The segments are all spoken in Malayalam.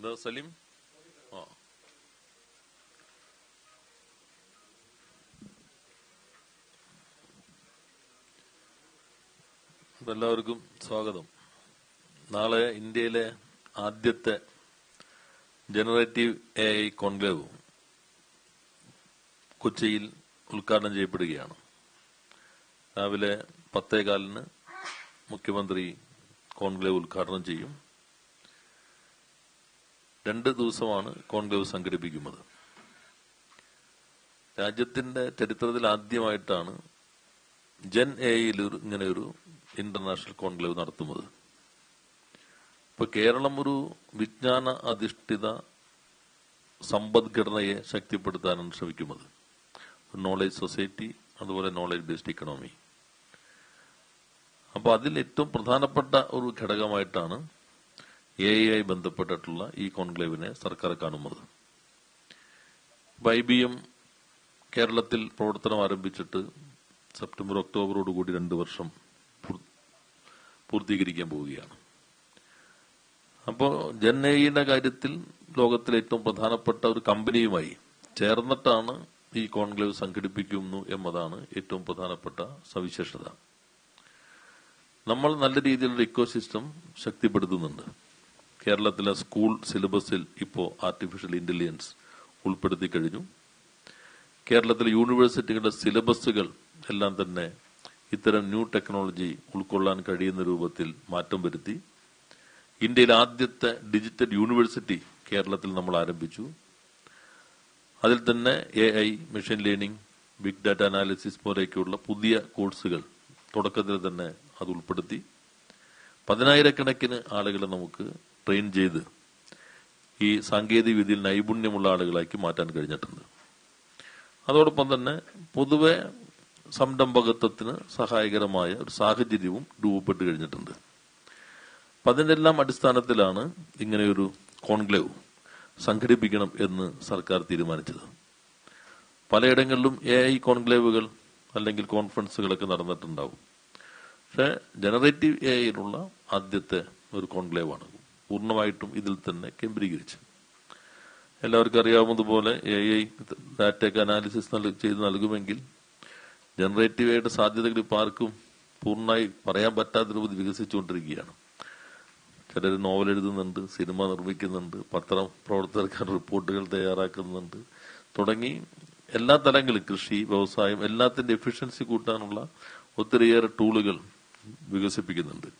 എന്താ സലീം ആ എല്ലാവർക്കും സ്വാഗതം. നാളെ ഇന്ത്യയിലെ ആദ്യത്തെ ജനറേറ്റീവ് എ ഐ കോൺക്ലേവ് കൊച്ചിയിൽ ഉദ്ഘാടനം ചെയ്യപ്പെടുകയാണ്. രാവിലെ പത്തേകാലിന് മുഖ്യമന്ത്രി കോൺക്ലേവ് ഉദ്ഘാടനം ചെയ്യും. രണ്ട് ദിവസമാണ് കോൺക്ലേവ് സംഘടിപ്പിക്കുന്നത്. രാജ്യത്തിന്റെ ചരിത്രത്തിൽ ആദ്യമായിട്ടാണ് ജൻ എയിൽ ഇങ്ങനെ ഒരു ഇന്റർനാഷണൽ കോൺക്ലേവ് നടത്തുന്നത്. ഇപ്പൊ കേരളം ഒരു വിജ്ഞാന അധിഷ്ഠിത സമ്പദ്ഘടനയെ ശക്തിപ്പെടുത്താനാണ് ശ്രമിക്കുന്നത്. നോളേജ് സൊസൈറ്റി അതുപോലെ നോളേജ് ബേസ്ഡ് ഇക്കണോമി അപ്പൊ അതിൽ ഏറ്റവും പ്രധാനപ്പെട്ട ഒരു ഘടകമായിട്ടാണ് എ ഐ ബന്ധപ്പെട്ടിട്ടുള്ള ഈ കോൺക്ലേവിനെ സർക്കാർ കാണുന്നത് ഐ ബി എം കേരളത്തിൽ പ്രവർത്തനം ആരംഭിച്ചിട്ട് സെപ്റ്റംബർ ഒക്ടോബറോട് കൂടി രണ്ട് വർഷം പൂർ- പൂർത്തീകരിക്കാൻ പോവുകയാണ്. അപ്പോൾ ജൻ എയുടെ കാര്യത്തിൽ ലോകത്തിലെ ഏറ്റവും പ്രധാനപ്പെട്ട ഒരു കമ്പനിയുമായി ചേർന്നിട്ടാണ് ഈ കോൺക്ലേവ് സംഘടിപ്പിക്കുന്നു എന്നതാണ് ഏറ്റവും പ്രധാനപ്പെട്ട സവിശേഷത. നമ്മൾ നല്ല രീതിയിലുള്ള ഇക്കോസിസ്റ്റം ശക്തിപ്പെടുത്തുന്നുണ്ട്. കേരളത്തിലെ സ്കൂൾ സിലബസിൽ ഇപ്പോൾ ആർട്ടിഫിഷ്യൽ ഇന്റലിജൻസ് ഉൾപ്പെടുത്തി കഴിഞ്ഞു. കേരളത്തിലെ യൂണിവേഴ്സിറ്റികളുടെ സിലബസുകൾ എല്ലാം തന്നെ ഇത്തരം ന്യൂ ടെക്നോളജി ഉൾക്കൊള്ളാൻ കഴിയുന്ന രൂപത്തിൽ മാറ്റം വരുത്തി. ഇന്ത്യയിലെ ആദ്യത്തെ ഡിജിറ്റൽ യൂണിവേഴ്സിറ്റി കേരളത്തിൽ നമ്മൾ ആരംഭിച്ചു. അതിൽ തന്നെ A I machine learning big data analysis പോലെയൊക്കെയുള്ള പുതിയ കോഴ്സുകൾ തുടക്കത്തിൽ തന്നെ അത് ഉൾപ്പെടുത്തി. പതിനായിരക്കണക്കിന് ആളുകളെ നമുക്ക് ട്രെയിൻ ചെയ്ത് ഈ സാങ്കേതിക വിദ്യയിൽ നൈപുണ്യമുള്ള ആളുകളാക്കി മാറ്റാൻ കഴിഞ്ഞിട്ടുണ്ട്. അതോടൊപ്പം തന്നെ പൊതുവെ സംരംഭകത്വത്തിന് സഹായകരമായ ഒരു സാഹചര്യവും രൂപപ്പെട്ട് കഴിഞ്ഞിട്ടുണ്ട്. അപ്പം അതിന്റെ എല്ലാം അടിസ്ഥാനത്തിലാണ് ഇങ്ങനെയൊരു കോൺക്ലേവ് സംഘടിപ്പിക്കണം എന്ന് സർക്കാർ തീരുമാനിച്ചത്. പലയിടങ്ങളിലും എ ഐ കോൺക്ലേവുകൾ അല്ലെങ്കിൽ കോൺഫറൻസുകളൊക്കെ നടന്നിട്ടുണ്ടാവും. പക്ഷേ ജനറേറ്റീവ് എ ഐയിലുള്ള ആദ്യത്തെ ഒരു കോൺക്ലേവാണ് പൂർണമായിട്ടും ഇതിൽ തന്നെ കേന്ദ്രീകരിച്ചു. എല്ലാവർക്കും അറിയാവുന്നതുപോലെ എ ഐ ഡാറ്റയ്ക്ക് അനാലിസിസ് ചെയ്ത് നൽകുമെങ്കിൽ ജനറേറ്റീവ് ആയിട്ട് സാധ്യതകൾ ഇപ്പോൾ ആർക്കും പൂർണമായി പറയാൻ പറ്റാത്ത രൂപത്തിൽ വികസിച്ചുകൊണ്ടിരിക്കുകയാണ്. ചിലർ നോവൽ എഴുതുന്നുണ്ട് സിനിമ നിർമ്മിക്കുന്നുണ്ട് പത്രം പ്രവർത്തകർക്ക് റിപ്പോർട്ടുകൾ തയ്യാറാക്കുന്നുണ്ട്. തുടങ്ങി എല്ലാ തലങ്ങളും കൃഷി വ്യവസായം എല്ലാത്തിന്റെ എഫിഷ്യൻസി കൂട്ടാനുള്ള ഒത്തിരിയേറെ ടൂളുകൾ വികസിപ്പിക്കുന്നുണ്ട്.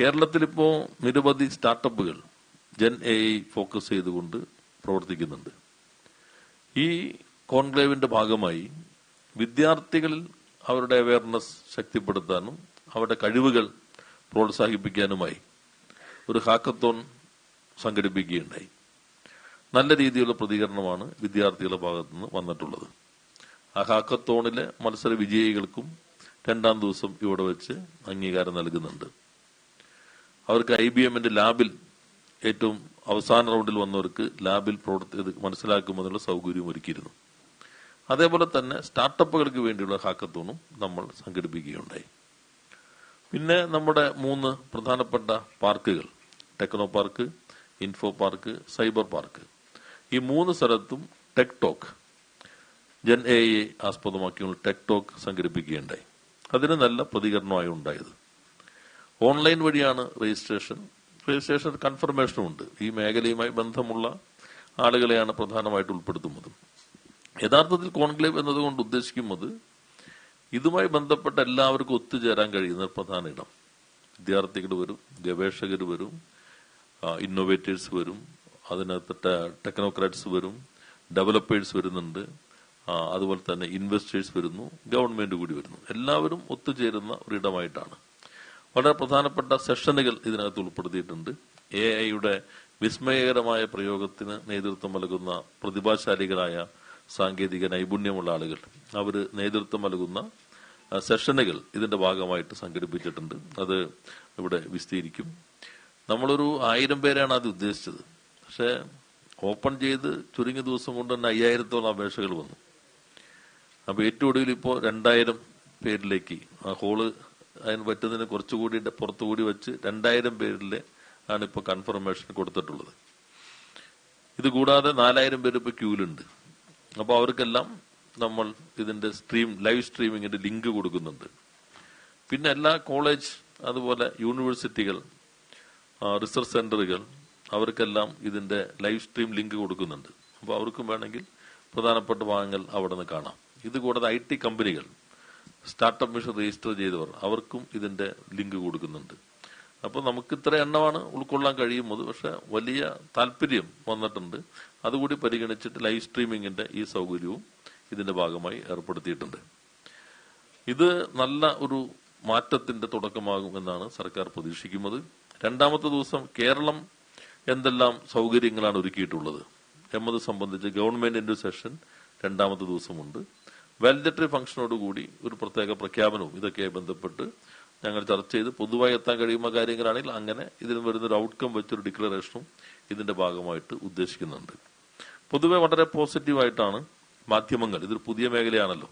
കേരളത്തിൽ ഇപ്പോ നിരവധി സ്റ്റാർട്ടപ്പുകൾ ജൻ എ ഫോക്കസ് ചെയ്തുകൊണ്ട് പ്രവർത്തിക്കുന്നുണ്ട്. ഈ കോൺക്ലേവിന്റെ ഭാഗമായി വിദ്യാർത്ഥികളിൽ അവരുടെ അവയർനെസ് ശക്തിപ്പെടുത്താനും അവരുടെ കഴിവുകൾ പ്രോത്സാഹിപ്പിക്കാനുമായി ഒരു ഹാക്കത്തോൺ സംഘടിപ്പിക്കുകയുണ്ടായി. നല്ല രീതിയിലുള്ള പ്രതികരണമാണ് വിദ്യാർത്ഥികളുടെ ഭാഗത്തു നിന്ന് വന്നിട്ടുള്ളത്. ആ ഹാക്കത്തോണിലെ മത്സര വിജയികൾക്കും രണ്ടാം ദിവസം ഇവിടെ വെച്ച് അംഗീകാരം നൽകുന്നുണ്ട്. അവർക്ക് ഐ ബി എമ്മിന്റെ ലാബിൽ ഏറ്റവും അവസാന റൗണ്ടിൽ വന്നവർക്ക് ലാബിൽ പ്രവർത്തി മനസ്സിലാക്കുമെന്നുള്ള സൗകര്യം ഒരുക്കിയിരുന്നു. അതേപോലെ തന്നെ സ്റ്റാർട്ടപ്പുകൾക്ക് വേണ്ടിയുള്ള ഹാക്കത്തോണും നമ്മൾ സംഘടിപ്പിക്കുകയുണ്ടായി. പിന്നെ നമ്മുടെ മൂന്ന് പ്രധാനപ്പെട്ട പാർക്കുകൾ techno park info park cyber park. ഈ മൂന്ന് സ്ഥലത്തും ടെക് ടോക്ക് ജൻ എ ആസ്പദമാക്കിയുള്ള ടെക് ടോക്ക് സംഘടിപ്പിക്കുകയുണ്ടായി. അതിന് നല്ല പ്രതികരണമായി ഉണ്ടായത് ഓൺലൈൻ വഴിയാണ് രജിസ്ട്രേഷൻ. രജിസ്ട്രേഷൻ കൺഫർമേഷനും ഉണ്ട് ഈ മേഖലയുമായി ബന്ധമുള്ള ആളുകളെയാണ് പ്രധാനമായിട്ട് ഉൾപ്പെടുത്തുന്നത്. യഥാർത്ഥത്തിൽ കോൺക്ലേവ് എന്നതുകൊണ്ട് ഉദ്ദേശിക്കുന്നത് ഇതുമായി ബന്ധപ്പെട്ട എല്ലാവർക്കും ഒത്തുചേരാൻ കഴിയുന്ന പ്രധാന ഇടം. വിദ്യാർത്ഥികൾ വരും ഗവേഷകർ വരും ഇന്നോവേറ്റേഴ്സ് വരും അതിനകത്ത് ടെക്നോക്രാറ്റ്സ് വരും ഡെവലപ്പേഴ്സ് വരുന്നുണ്ട് അതുപോലെ തന്നെ ഇൻവെസ്റ്റേഴ്സ് വരുന്നു ഗവൺമെന്റ് കൂടി വരുന്നു. എല്ലാവരും ഒത്തുചേരുന്ന ഒരിടമായിട്ടാണ്. വളരെ പ്രധാനപ്പെട്ട സെഷനുകൾ ഇതിനകത്ത് ഉൾപ്പെടുത്തിയിട്ടുണ്ട്. എ ഐയുടെ വിസ്മയകരമായ പ്രയോഗത്തിന് നേതൃത്വം നൽകുന്ന പ്രതിഭാശാലികളായ സാങ്കേതിക നൈപുണ്യമുള്ള ആളുകൾ. അവർ നേതൃത്വം നൽകുന്ന സെഷനുകൾ ഇതിന്റെ ഭാഗമായിട്ട് സംഘടിപ്പിച്ചിട്ടുണ്ട്. അത് ഇവിടെ വിസ്തീരിക്കും. നമ്മളൊരു ആയിരം പേരാണ് അത് ഉദ്ദേശിച്ചത്. പക്ഷെ ഓപ്പൺ ചെയ്ത് ചുരുങ്ങിയ ദിവസം കൊണ്ട് തന്നെ അയ്യായിരത്തോളം അപേക്ഷകൾ വന്നു. അപ്പൊ ഏറ്റവും ഒടുവിൽ ഇപ്പോൾ രണ്ടായിരം പേരിലേക്ക് ആ ഹോൾ അതിന് പറ്റുന്നതിന് കുറച്ചുകൂടി പുറത്തുകൂടി വെച്ച് രണ്ടായിരം പേരിലെ ആണ് ഇപ്പൊ കൺഫർമേഷൻ കൊടുത്തിട്ടുള്ളത്. ഇത് കൂടാതെ നാലായിരം പേര് ഇപ്പൊ ക്യൂലുണ്ട്. അപ്പോൾ അവർക്കെല്ലാം നമ്മൾ ഇതിന്റെ സ്ട്രീം ലൈവ് സ്ട്രീമിങ്ങിന്റെ ലിങ്ക് കൊടുക്കുന്നുണ്ട്. പിന്നെ എല്ലാ കോളേജ് അതുപോലെ യൂണിവേഴ്സിറ്റികൾ റിസർച്ച് സെന്ററുകൾ അവർക്കെല്ലാം ഇതിന്റെ ലൈവ് സ്ട്രീം ലിങ്ക് കൊടുക്കുന്നുണ്ട്. അപ്പോൾ അവർക്കും വേണമെങ്കിൽ പ്രധാനപ്പെട്ട ഭാഗങ്ങൾ അവിടെ നിന്ന് കാണാം. ഇത് കൂടാതെ ഐ ടി കമ്പനികൾ സ്റ്റാർട്ടപ്പ് മിഷൻ രജിസ്റ്റർ ചെയ്തവർ അവർക്കും ഇതിന്റെ ലിങ്ക് കൊടുക്കുന്നുണ്ട്. അപ്പോൾ നമുക്ക് ഇത്ര എണ്ണമാണ് ഉൾക്കൊള്ളാൻ കഴിയുന്നത്. പക്ഷെ വലിയ താല്പര്യം വന്നിട്ടുണ്ട്. അതുകൂടി പരിഗണിച്ചിട്ട് ലൈവ് സ്ട്രീമിങ്ങിന്റെ ഈ സൗകര്യവും ഇതിന്റെ ഭാഗമായി ഏർപ്പെടുത്തിയിട്ടുണ്ട്. ഇത് നല്ല ഒരു മാറ്റത്തിന്റെ തുടക്കമാകും എന്നാണ് സർക്കാർ പ്രതീക്ഷിക്കുന്നത്. രണ്ടാമത്തെ ദിവസം കേരളം എന്തെല്ലാം സൗകര്യങ്ങളാണ് ഒരുക്കിയിട്ടുള്ളത് എന്നത് സംബന്ധിച്ച് ഗവൺമെന്റിന്റെ സെഷൻ രണ്ടാമത്തെ ദിവസമുണ്ട്. വാലിഡറ്ററി ഫംഗ്ഷനോടുകൂടി ഒരു പ്രത്യേക പ്രഖ്യാപനവും ഇതൊക്കെ ബന്ധപ്പെട്ട് ഞങ്ങൾ ചർച്ച ചെയ്ത് പൊതുവായി എത്താൻ കഴിയുന്ന കാര്യങ്ങളാണെങ്കിൽ അങ്ങനെ ഇതിന് വരുന്ന ഒരു ഔട്ട്കം വെച്ചൊരു ഡിക്ലറേഷനും ഇതിന്റെ ഭാഗമായിട്ട് ഉദ്ദേശിക്കുന്നുണ്ട്. പൊതുവെ വളരെ പോസിറ്റീവായിട്ടാണ് മാധ്യമങ്ങൾ ഇതൊരു പുതിയ മേഖലയാണല്ലോ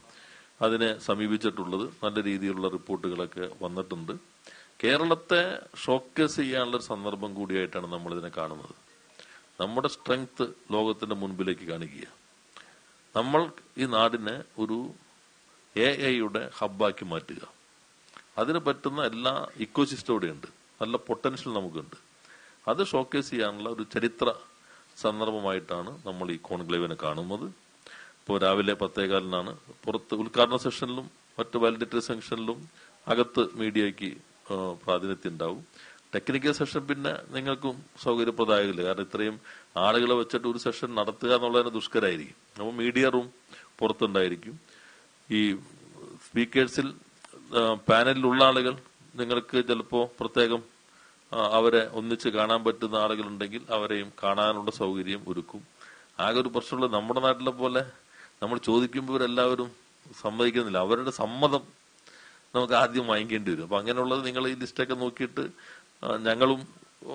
അതിനെ സമീപിച്ചിട്ടുള്ളത്. നല്ല രീതിയിലുള്ള റിപ്പോർട്ടുകളൊക്കെ വന്നിട്ടുണ്ട്. കേരളത്തെ ഷോക്കേസ് ചെയ്യാനുള്ള ഒരു സന്ദർഭം കൂടിയായിട്ടാണ് നമ്മൾ ഇതിനെ കാണുന്നത്. നമ്മുടെ സ്ട്രെങ്ത് ലോകത്തിന്റെ മുൻപിലേക്ക് കാണിക്കുക. നമ്മൾ ഈ നാടിനെ ഒരു എ ഐയുടെ ഹബ്ബാക്കി മാറ്റുക. അതിന് പറ്റുന്ന എല്ലാ ഇക്കോസിസ്റ്റം ഉണ്ട് നല്ല പൊട്ടൻഷ്യൽ നമുക്കുണ്ട്. അത് ഷോക്കേസ് ചെയ്യാനുള്ള ഒരു ചരിത്ര സന്ദർഭമായിട്ടാണ് നമ്മൾ ഈ കോൺക്ലേവിനെ കാണുന്നത്. ഇപ്പോൾ രാവിലെ പത്തേകാലിനാണ് പുറത്ത് ഉദ്ഘാടന സെഷനിലും മറ്റ് വാലിഡേറ്ററി സെക്ഷനിലും അകത്ത് മീഡിയയ്ക്ക് പ്രാതിനിധ്യം ഉണ്ടാവും. ടെക്നിക്കൽ സെഷൻ പിന്നെ നിങ്ങൾക്കും സൗകര്യപ്രദമാകില്ല. കാരണം ഇത്രയും ആളുകളെ വെച്ചിട്ട് ഒരു സെഷൻ നടത്തുക എന്നുള്ളതിന് ദുഷ്കരായിരിക്കും. അപ്പോൾ മീഡിയ റൂം പുറത്തുണ്ടായിരിക്കും. ഈ സ്പീക്കേഴ്സിൽ പാനലിലുള്ള ആളുകൾ നിങ്ങൾക്ക് ചിലപ്പോൾ പ്രത്യേകം അവരെ ഒന്നിച്ച് കാണാൻ പറ്റുന്ന ആളുകളുണ്ടെങ്കിൽ അവരെയും കാണാനുള്ള സൗകര്യം ഒരുക്കും. ആകെ ഒരു പ്രശ്നമുള്ള നമ്മുടെ നാട്ടിലെ പോലെ നമ്മൾ ചോദിക്കുമ്പോൾ ഇവരെല്ലാവരും സമ്മതിക്കുന്നില്ല. അവരുടെ സമ്മതം നമുക്ക് ആദ്യം വാങ്ങിക്കേണ്ടി വരും. അപ്പൊ അങ്ങനെയുള്ളത് നിങ്ങൾ ഈ ലിസ്റ്റൊക്കെ നോക്കിയിട്ട് ഞങ്ങളും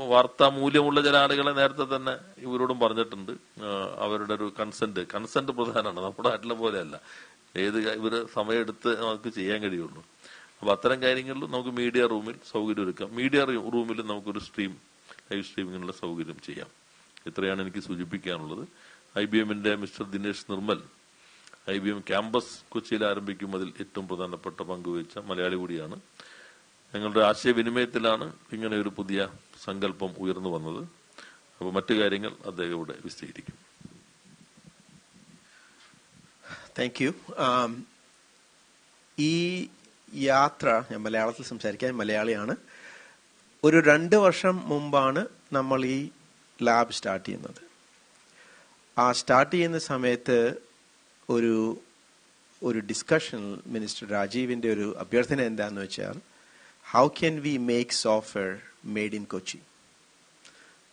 വാർത്താ മൂല്യമുള്ള ചില ആളുകളെ നേരത്തെ തന്നെ ഇവരോടും പറഞ്ഞിട്ടുണ്ട്. അവരുടെ ഒരു കൺസെന്റ് കൺസെന്റ് പ്രധാനമാണ്. നമ്മുടെ നാട്ടിലെ പോലെയല്ല. ഏത് ഇവർ സമയമെടുത്ത് നമുക്ക് ചെയ്യാൻ കഴിയുള്ളൂ. അപ്പൊ അത്തരം കാര്യങ്ങളിലും നമുക്ക് മീഡിയ റൂമിൽ സൗകര്യം ഒരുക്കാം. മീഡിയ റൂമിൽ നമുക്കൊരു സ്ട്രീം ലൈവ് സ്ട്രീമിങ്ങിനുള്ള സൗകര്യം ചെയ്യാം. ഇത്രയാണ് എനിക്ക് സൂചിപ്പിക്കാനുള്ളത്. ഐ ബി എമ്മിന്റെ mister Dinesh Nirmal I B M campus കൊച്ചിയിൽ ആരംഭിക്കുന്നതിൽ ഏറ്റവും പ്രധാനപ്പെട്ട പങ്കുവഹിച്ച മലയാളി കൂടിയാണ്. ഞങ്ങളുടെ ആശയവിനിമയത്തിലാണ് ഇങ്ങനെ ഒരു പുതിയ സങ്കല്പം ഉയർന്നു വന്നത്. അപ്പോൾ മറ്റു കാര്യങ്ങൾ അദ്ദേഹം ഇവിടെ വിശദീകരിക്കും. താങ്ക് യു ഈ യാത്ര ഞാൻ മലയാളത്തിൽ സംസാരിക്കാൻ മലയാളിയാണ്. ഒരു രണ്ട് വർഷം മുമ്പാണ് നമ്മൾ ഈ ലാബ് സ്റ്റാർട്ട് ചെയ്യുന്നത്. ആ സ്റ്റാർട്ട് ചെയ്യുന്ന സമയത്ത് ഒരു ഒരു ഡിസ്കഷൻ മിനിസ്റ്റർ രാജീവിന്റെ ഒരു അഭ്യർത്ഥന എന്താന്ന് വെച്ചാൽ how can we make software made in Kochi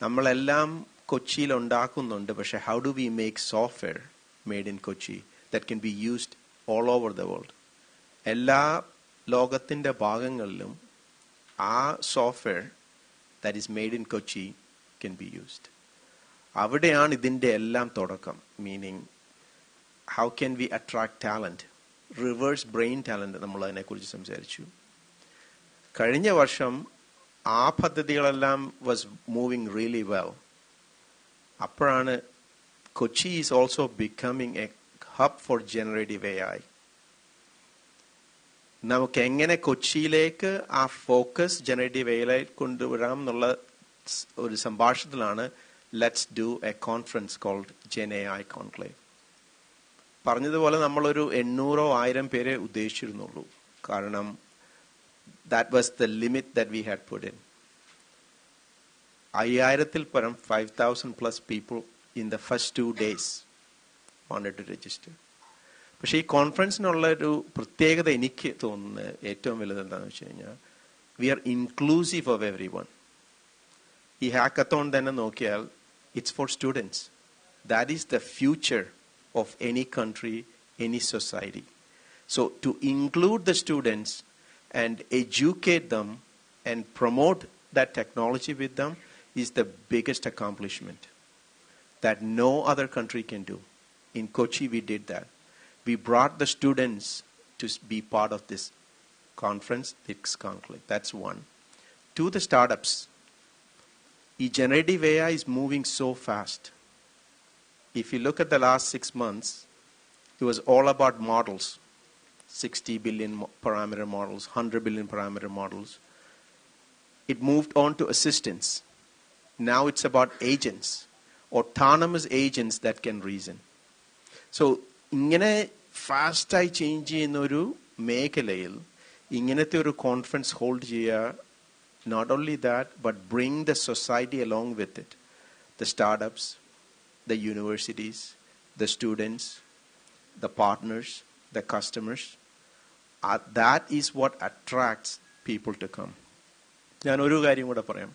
നമ്മളെല്ലാം കൊച്ചിയിൽ ഉണ്ടാക്കുന്നുണ്ട് പക്ഷെ how do we make software made in Kochi that can be used all over the world എല്ലാ ലോകത്തിന്റെ ഭാഗങ്ങളിലും ആ software that is made in Kochi can be used അവിടെയാണ് ഇതിന്റെ എല്ലാം തുടക്കം. Meaning how can we attract talent reverse brain talent നമ്മൾ അതിനെക്കുറിച്ച് സംസാരിച്ചു. കഴിഞ്ഞ വർഷം ആ പദ്ധതികളെല്ലാം വാസ് മൂവിങ് റിയലി വെൽ അപ്പോഴാണ് Kochi is also becoming a hub for generative A ആയി നമുക്ക് എങ്ങനെ കൊച്ചിയിലേക്ക് ആ ഫോക്കസ് ജനറേറ്റീവ് എയിലായി കൊണ്ടുവരാം എന്നുള്ള ഒരു സംഭാഷണത്തിലാണ് let's do a conference called gen A I conclave പറഞ്ഞതുപോലെ നമ്മളൊരു എണ്ണൂറോ ആയിരം പേരെ ഉദ്ദേശിച്ചിരുന്നുള്ളൂ. കാരണം that was the limit that we had put in അയ്യായിരത്തിൽ പരം five thousand plus people in the first two days wanted to register പക്ഷേ ഈ കോൺഫറൻസിനുള്ള ഒരു പ്രത്യേകത എനിക്ക് തോന്നുന്നത് ഏറ്റവും വലുത് എന്താണെന്ന് വെച്ച് കഴിഞ്ഞാൽ we are inclusive of every one ഈ ഹാക്കത്തോൺ തന്നെ നോക്കിയാൽ it's for students that is the future of any country any society so to include the students and educate them and promote that technology with them is the biggest accomplishment that no other country can do. In Kochi, we did that. We brought the students to be part of this conference, this conclave. That's one. Two, the startups. E generative AI is moving so fast. If you look at the last six months, it was all about models. 60 billion mo- parameter models, 100 billion parameter models. It moved on to assistants. Now it's about agents, autonomous agents that can reason. So ഇങ്ങനെ ഫാസ്റ്റായി ചേഞ്ച് ചെയ്യുന്ന ഒരു മേഖലയിൽ ഇങ്ങനത്തെ ഒരു കോൺഫറൻസ് ഹോൾഡ് ചെയ്യുക not only that but bring the society along with it the startups the universities the students the partners the customers That is what attracts people to come ഞാൻ ഒരു കാര്യം കൂടെ പറയാം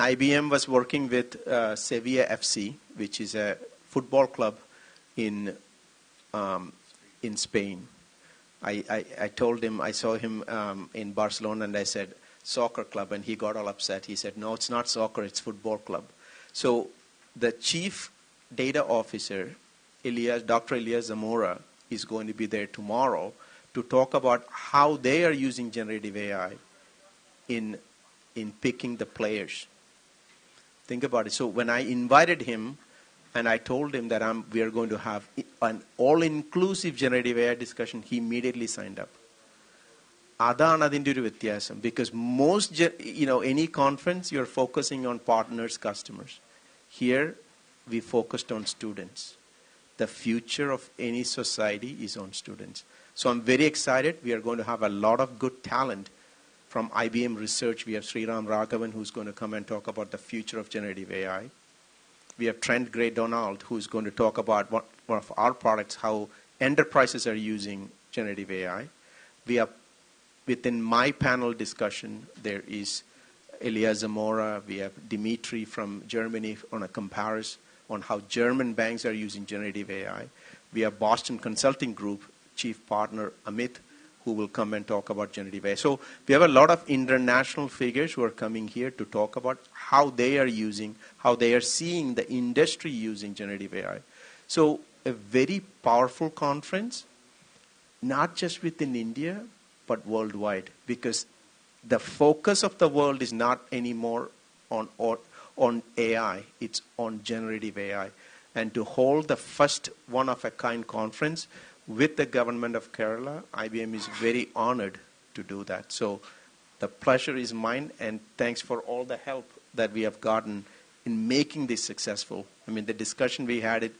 IBM was working with uh, Sevilla FC, which is a football club in um, in Spain. I, I, I told him I saw him um, in Barcelona, and I said soccer club, and he got all upset. He said, "No, it's not soccer; it's football club." So the chief data officer, Elias, Dr. Elias Zamora, is going to be there tomorrow to talk about how they are using generative AI in in picking the players. Think about it. So when I invited him and I told him that I'm, we are going to have an all-inclusive generative AI discussion, he immediately signed up. അതാണ് അതിൻ്റെ ഒരു വ്യത്യാസം because most you know any conference you are focusing on partners customers here we focused on students the future of any society is on students. So I'm very excited. We are going to have a lot of good talent from IBM Research. We have Sriram Raghavan who's going to come and talk about the future of generative AI. We have Trent Gray Donald who's going to talk about what, one of our products, how enterprises are using generative AI. We have within my panel discussion, there is Elia Zamora, we have Dimitri from Germany on a comparison on how German banks are using generative AI. We have Boston Consulting Group chief partner Amit, who will come and talk about generative AI. So we have a lot of international figures who are coming here to talk about how they are using, how they are seeing the industry using generative AI. So a very powerful conference, not just within India, but worldwide, because the focus of the world is not anymore on, on, AI, it's on generative AI. And to hold the first one of a kind conference with the government of Kerala, IBM is very honored to do that. So the pleasure is mine, and thanks for all the help that we have gotten in making this successful. I mean, the discussion we had it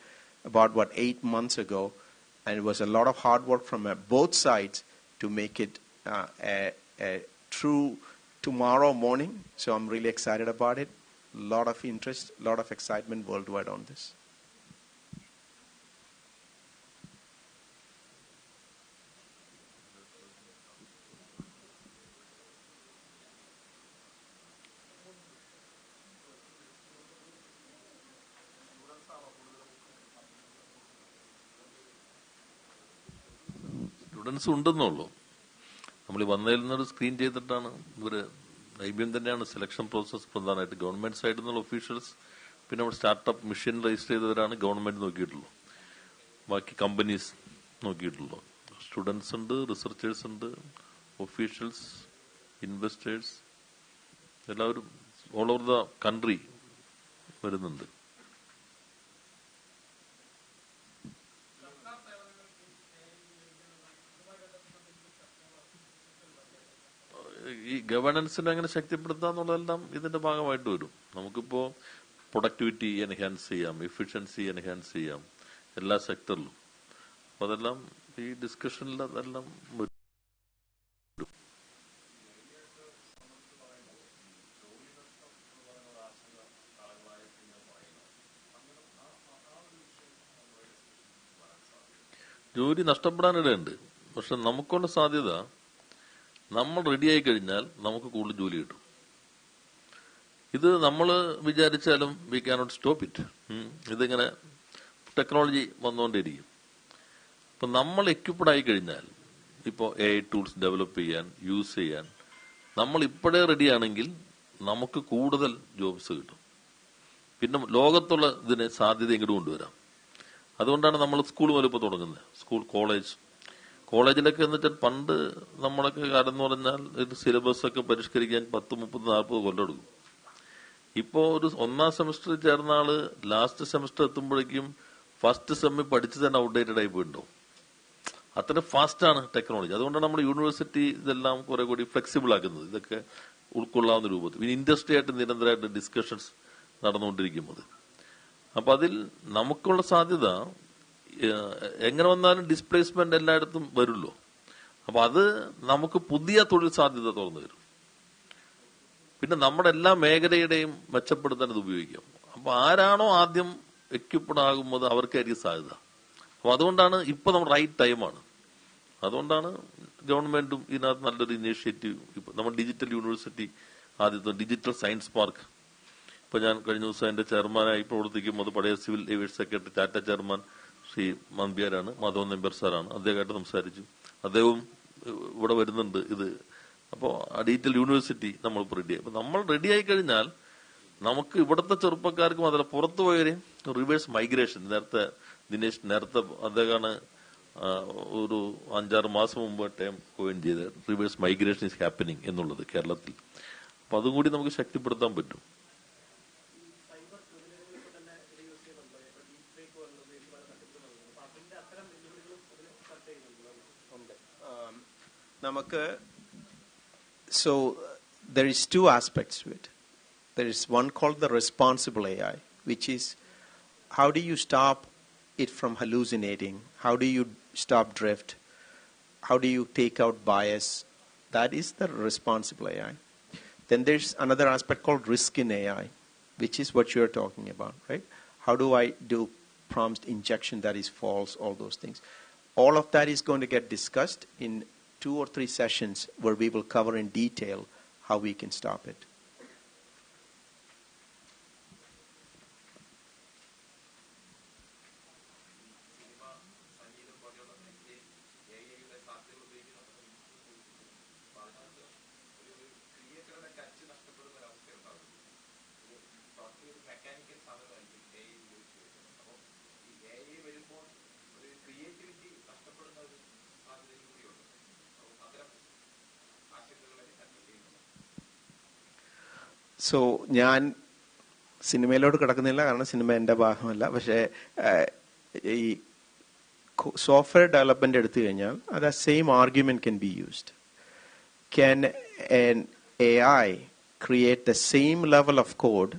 about what eight months ago, and it was a lot of hard work from uh, both sides to make it uh, a, a true tomorrow morning. So I'm really excited about it A lot of interest, a lot of excitement worldwide on this. Students ഉണ്ടെന്നുള്ളൂ നമ്മൾ വന്നതിൽ നിന്നൊരു സ്ക്രീൻ ചെയ്തിട്ടാണ് ഇവര് ഐ ബി എം തന്നെയാണ് സെലക്ഷൻ പ്രോസസ് പ്രധാനമായിട്ട്. ഗവൺമെന്റ് സൈഡിൽ നിന്നുള്ള ഒഫീഷ്യൽസ് പിന്നെ നമ്മൾ സ്റ്റാർട്ടപ്പ് മിഷൻ രജിസ്റ്റർ ചെയ്തവരാണ് ഗവൺമെന്റ് നോക്കിയിട്ടുള്ളൂ ബാക്കി കമ്പനീസ് നോക്കിയിട്ടുള്ളൂ സ്റ്റുഡൻസ് ഉണ്ട് റിസർച്ചേഴ്സ് ഉണ്ട് ഒഫീഷ്യൽസ് ഇൻവെസ്റ്റേഴ്സ് എല്ലാവരും ഓൾ ഓവർ ദ കൺട്രി വരുന്നുണ്ട്. ഈ ഗവേണൻസിനെ അങ്ങനെ ശക്തിപ്പെടുത്തുക എന്നുള്ളതെല്ലാം ഇതിന്റെ ഭാഗമായിട്ട് വരും. നമുക്കിപ്പോ പ്രൊഡക്ടിവിറ്റി എൻഹാൻസ് ചെയ്യാം എഫിഷ്യൻസി എൻഹാൻസ് ചെയ്യാം എല്ലാ സെക്ടറിലും അപ്പൊ അതെല്ലാം ഈ ഡിസ്കഷനിൽ അതെല്ലാം വരും. ജോലി നഷ്ടപ്പെടാനിടയുണ്ട്. പക്ഷെ നമുക്കുള്ള സാധ്യത നമ്മൾ റെഡിയായി കഴിഞ്ഞാൽ നമുക്ക് കൂടുതൽ ജോലി കിട്ടും. ഇത് നമ്മൾ വിചാരിച്ചാലും വി കാനോട്ട് സ്റ്റോപ്പ് ഇറ്റ് ഇതിങ്ങനെ ടെക്നോളജി വന്നുകൊണ്ടിരിക്കും അപ്പൊ നമ്മൾ എക്യുപ്ഡ് ആയി കഴിഞ്ഞാൽ ഇപ്പോൾ എ ടൂൾസ് ഡെവലപ്പ് ചെയ്യാൻ യൂസ് ചെയ്യാൻ നമ്മൾ ഇപ്പോഴേ റെഡിയാണെങ്കിൽ നമുക്ക് കൂടുതൽ ജോബ്സ് കിട്ടും. പിന്നെ ലോകത്തുള്ള ഇതിന് സാധ്യത ഇങ്ങോട്ട് കൊണ്ടുവരാം. അതുകൊണ്ടാണ് നമ്മൾ സ്കൂൾ വലുപ്പം തുടങ്ങുന്നത്. സ്കൂൾ കോളേജ് കോളേജിലൊക്കെ എന്ന് വെച്ചാൽ പണ്ട് നമ്മളൊക്കെ കാലം എന്ന് പറഞ്ഞാൽ ഒരു സിലബസ് ഒക്കെ പരിഷ്കരിക്കാൻ പത്ത് മുപ്പത് നാൽപ്പത് കൊല്ലം എടുക്കും. ഇപ്പോ ഒരു ഒന്നാം സെമസ്റ്റർ ചേർന്ന ആൾ ലാസ്റ്റ് സെമസ്റ്റർ എത്തുമ്പോഴേക്കും ഫസ്റ്റ് സെമ്മിൽ പഠിച്ച് തന്നെ ഔട്ട്ഡേറ്റഡ് ആയി പോയിട്ടുണ്ടാവും അത്ര ഫാസ്റ്റ് ആണ് ടെക്നോളജി അതുകൊണ്ടാണ് നമ്മുടെ യൂണിവേഴ്സിറ്റി ഇതെല്ലാം കുറെ കൂടി ഫ്ലെക്സിബിൾ ആക്കുന്നത്. ഇതൊക്കെ ഉൾക്കൊള്ളാവുന്ന രൂപത്തിൽ. പിന്നെ ഇൻഡസ്ട്രി ആയിട്ട് നിരന്തരമായിട്ട് ഡിസ്കഷൻസ് നടന്നുകൊണ്ടിരിക്കുന്നത്. അപ്പൊ അതിൽ നമുക്കുള്ള സാധ്യത എങ്ങനെ വന്നാലും ഡിസ്പ്ലേസ്മെന്റ് എല്ലായിടത്തും വരുമല്ലോ. അപ്പൊ അത് നമുക്ക് പുതിയ തൊഴിൽ സാധ്യത തുറന്നു തരും. പിന്നെ നമ്മുടെ എല്ലാ മേഖലയുടെയും മെച്ചപ്പെടുത്താൻ ഇത് ഉപയോഗിക്കാം. അപ്പൊ ആരാണോ ആദ്യം എക്യുപ്ഡ് ആകുന്നത് അവർക്കായിരിക്കും സാധ്യത. അപ്പൊ അതുകൊണ്ടാണ് ഇപ്പൊ നമ്മുടെ റൈറ്റ് ടൈമാണ് അതുകൊണ്ടാണ് ഗവൺമെന്റും ഇതിനകത്ത് നല്ലൊരു ഇനീഷ്യേറ്റീവ് ഇപ്പൊ നമ്മൾ ഡിജിറ്റൽ യൂണിവേഴ്സിറ്റി ആദ്യത്തെ ഡിജിറ്റൽ സയൻസ് പാർക്ക് ഇപ്പൊ ഞാൻ കഴിഞ്ഞ ദിവസം എന്റെ ചെയർമാനായി പ്രവർത്തിക്കുമ്പോൾ പഴയ civil aviation secretary Tata chairman Shri മന്ത്യാരാണ് Madhavan Nambiar സാറാണ്. അദ്ദേഹമായിട്ട് സംസാരിച്ചു. അദ്ദേഹവും ഇവിടെ വരുന്നുണ്ട് ഇത്. അപ്പോൾ ആ ഡിജിറ്റൽ യൂണിവേഴ്സിറ്റി നമ്മൾ റെഡി അപ്പൊ നമ്മൾ റെഡി ആയി കഴിഞ്ഞാൽ നമുക്ക് ഇവിടുത്തെ ചെറുപ്പക്കാർക്കും അതല്ല പുറത്തു പോയവരെയും റിവേഴ്സ് മൈഗ്രേഷൻ നേരത്തെ ദിനേശ് നേരത്തെ അദ്ദേഹമാണ് ഒരു അഞ്ചാറ് മാസം മുമ്പ് ടൈം കോയിൻ ചെയ്ത് റിവേഴ്സ് മൈഗ്രേഷൻ ഇസ് ഹാപ്പനിങ് എന്നുള്ളത് കേരളത്തിൽ. അപ്പൊ അതും കൂടി നമുക്ക് ശക്തിപ്പെടുത്താൻ പറ്റും. നമുക്ക് so there is two aspects to it there is one called the responsible ai which is how do you stop it from hallucinating how do you stop drift how do you take out bias that is the responsible ai then there's another aspect called risk in ai which is what you're talking about right how do i do prompt injection that is false all those things all of that is going to get discussed in two or three sessions where we will cover in detail how we can stop it. So ഞാൻ സിനിമയിലോട്ട് കിടക്കുന്നില്ല കാരണം സിനിമ എൻ്റെ ഭാഗമല്ല പക്ഷേ ഏഹ്, ഈ സോഫ്റ്റ്വെയർ ഡെവലപ്മെന്റ് എടുത്തു കഴിഞ്ഞാൽ അത് ആ same argument can be used can an A I create the same level of code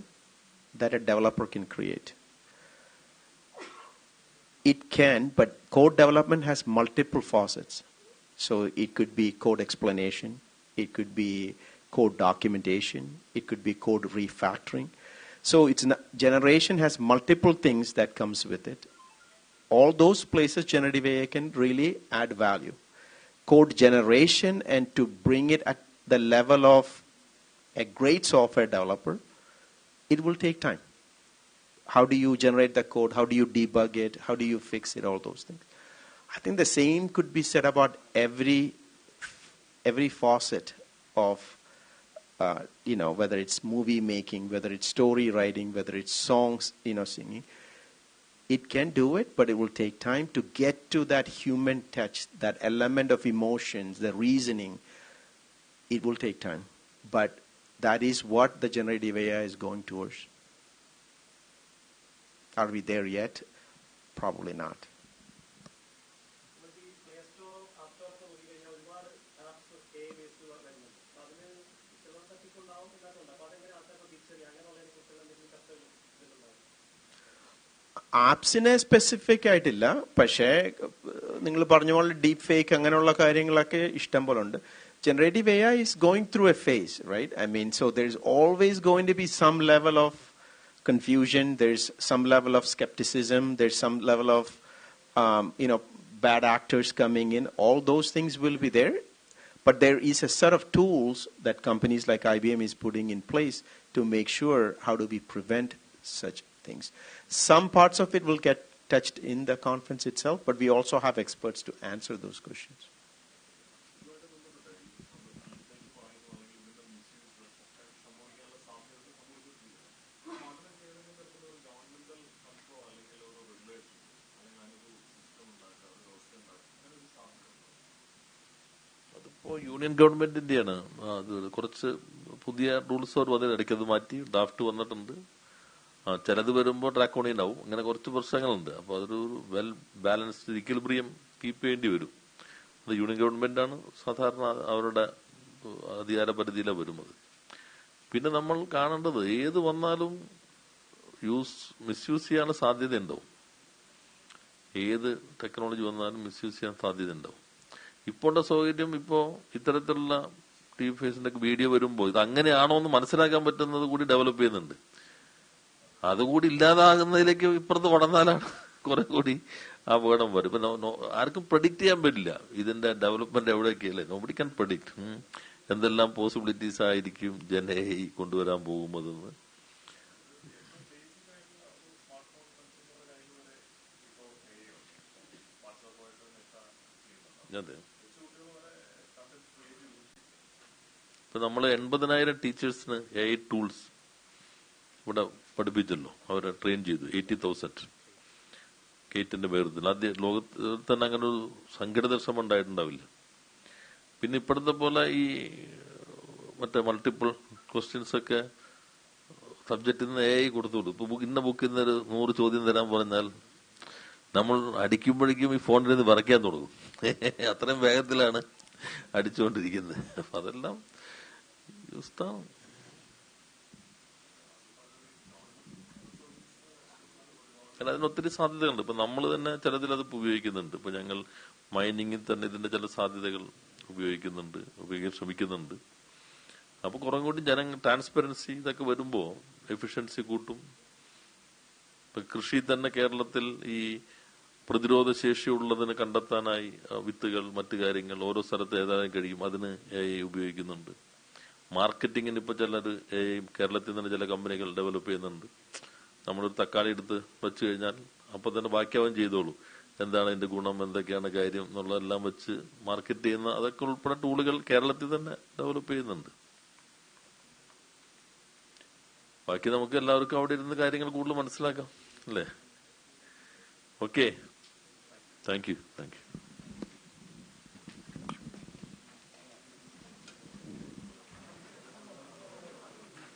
that a developer can create. It can, but code development has multiple facets. So it could be code explanation, it could be code documentation, it could be code refactoring. So it's generation has multiple things that comes with it. All those places generative AI can really add value. Code generation and to bring it at the level of a great software developer, it will take time. How do you generate the code? How do you debug it? How do you fix it? All those things. I think the same could be said about every every facet of uh, you know whether it's movie making, whether it's story writing, whether it's songs, you know, singing. It can do it, but it will take time to get to that human touch, that element of emotions, the reasoning. It will take time, but that is what the generative AI is going towards. Are we there yet? Probably not. ആപ്സിനെ സ്പെസിഫിക് ആയിട്ടില്ല പക്ഷേ നിങ്ങൾ പറഞ്ഞ പോലെ ഡീപ് ഫേക്ക് അങ്ങനെയുള്ള കാര്യങ്ങളൊക്കെ ഇഷ്ടം പോലെ ഉണ്ട് generative A I is going through a phase right I mean so there is always going to be some level of confusion there's some level of skepticism there's some level of um, you know bad actors coming in all those things will be there but there is a set of tools that companies like IBM is putting in place to make sure how do we prevent such things. Some parts of it will get touched in the conference itself, but we also have experts to answer those questions. അതിപ്പോ യൂണിയൻ ഗവൺമെന്റിന്റെയാണ് ആ, അത് കുറച്ച് പുതിയ റൂൾസ് അവർ വന്നിട്ട് ഇടയ്ക്ക് അത് മാറ്റി ഡ്രാഫ്റ്റ് വന്നിട്ടുണ്ട് ആ, ചിലത് വരുമ്പോൾ ഡ്രാക്കോണിയൻ ആവും അങ്ങനെ കുറച്ച് പ്രശ്നങ്ങളുണ്ട്. അപ്പോൾ അതൊരു വെൽ ബാലൻസ്ഡ് ഇക്വിലിബ്രിയം കീപ്പ് ചെയ്യേണ്ടി വരും. അത് യൂണിയൻ ആണ് സാധാരണ അവരുടെ അധികാര പരിധിയിലാണ് വരുന്നത്. പിന്നെ നമ്മൾ കാണേണ്ടത് ഏത് വന്നാലും യൂസ് മിസ്യൂസ് ചെയ്യാനുള്ള സാധ്യത ഉണ്ടാവും. ഏത് ടെക്നോളജി വന്നാലും മിസ്യൂസ് ചെയ്യാൻ സാധ്യത ഉണ്ടാവും. ഇപ്പോഴത്തെ സൗകര്യം ഇപ്പോ ഇത്തരത്തിലുള്ള ടി വി ഫേസിന്റെ വീഡിയോ വരുമ്പോൾ ഇത് അങ്ങനെയാണോ എന്ന് മനസ്സിലാക്കാൻ പറ്റുന്നത് കൂടി ഡെവലപ്പ് ചെയ്യുന്നുണ്ട്. അതുകൂടി ഇല്ലാതാകുന്നതിലേക്ക് ഇപ്പുറത്ത് വളർന്നാലാണ് കുറെ കൂടി അപകടം വരും. ഇപ്പൊ ആർക്കും പ്രഡിക്റ്റ് ചെയ്യാൻ പറ്റില്ല. ഇതിന്റെ ഡെവലപ്മെന്റ് എവിടെയൊക്കെയല്ലേ? നോബഡി ക്യാൻ പ്രഡിക്റ്റ് എന്തെല്ലാം പോസിബിലിറ്റീസ് ആയിരിക്കും ജന കൊണ്ടുവരാൻ പോകുന്നതെന്ന്? അതെ. ഇപ്പൊ നമ്മൾ എൺപതിനായിരം ടീച്ചേഴ്സിന് എ ടൂൾസ് ഇവിടെ പഠിപ്പിച്ചല്ലോ അവരെ ട്രെയിൻ ചെയ്തു. എയ്റ്റി തൗസൻഡ് കേറ്റിന്റെ പേരത്തിൽ ആദ്യ ലോകത്ത് തന്നെ അങ്ങനെ ഒരു സംഘടിത ശ്രമം ഉണ്ടായിട്ടുണ്ടാവില്ല പിന്നെ ഇപ്പോഴത്തെ പോലെ ഈ മറ്റേ മൾട്ടിപ്പിൾ ക്വസ്റ്റ്യൻസ് ഒക്കെ സബ്ജക്റ്റിൽ നിന്ന് എ കൊടുത്തു കൊടുക്കും ഇപ്പൊ ഇന്ന ബുക്കിൽ നിന്ന് ഒരു നൂറ് ചോദ്യം തരാൻ പറഞ്ഞാൽ നമ്മൾ അടിക്കുമ്പോഴേക്കും ഈ ഫോണിൽ നിന്ന് വിറയ്ക്കാൻ തുടങ്ങും. അത്രയും വേഗത്തിലാണ് അടിച്ചുകൊണ്ടിരിക്കുന്നത്. അപ്പൊ അതെല്ലാം യൂസ്ഡ് കാരണം അതിന് ഒത്തിരി സാധ്യതകളുണ്ട്. ഇപ്പൊ നമ്മൾ തന്നെ ചിലതിൽ അത് ഉപയോഗിക്കുന്നുണ്ട്. ഇപ്പൊ ഞങ്ങൾ മൈനിങ്ങിൽ തന്നെ ഇതിന്റെ ചില സാധ്യതകൾ ഉപയോഗിക്കുന്നുണ്ട് ഉപയോഗിക്കാൻ ശ്രമിക്കുന്നുണ്ട്. അപ്പൊ കുറെ കൂടി ജനങ്ങൾ ട്രാൻസ്പെറൻസി ഇതൊക്കെ വരുമ്പോ എഫിഷ്യൻസി കൂട്ടും. ഇപ്പൊ കൃഷി തന്നെ കേരളത്തിൽ ഈ പ്രതിരോധ ശേഷിയുള്ളതിന് കണ്ടെത്താനായി വിത്തുകൾ മറ്റു കാര്യങ്ങൾ ഓരോ സ്ഥലത്ത് ഏതാനും കഴിയും. അതിന് എ ഐ ഉപയോഗിക്കുന്നുണ്ട്. മാർക്കറ്റിങ്ങിന് ഇപ്പൊ ചിലർ കേരളത്തിൽ തന്നെ ചില കമ്പനികൾ ഡെവലപ്പ് ചെയ്യുന്നുണ്ട്. നമ്മളൊരു തക്കാളി എടുത്ത് വെച്ച് കഴിഞ്ഞാൽ അപ്പൊ തന്നെ ബാക്കിയാവും ചെയ്തോളൂ. എന്താണ് അതിന്റെ ഗുണം? എന്തൊക്കെയാണ് കാര്യം? എന്നുള്ളതെല്ലാം വെച്ച് മാർക്കറ്റ് ചെയ്യുന്ന അതൊക്കെ ഉൾപ്പെടെ ടൂളുകൾ കേരളത്തിൽ തന്നെ ഡെവലപ്പ് ചെയ്യുന്നുണ്ട്. ബാക്കി നമുക്ക് എല്ലാവർക്കും അവിടെ ഇരുന്ന് കാര്യങ്ങൾ കൂടുതൽ മനസ്സിലാക്കാം. അല്ലേ? Okay thank you thank you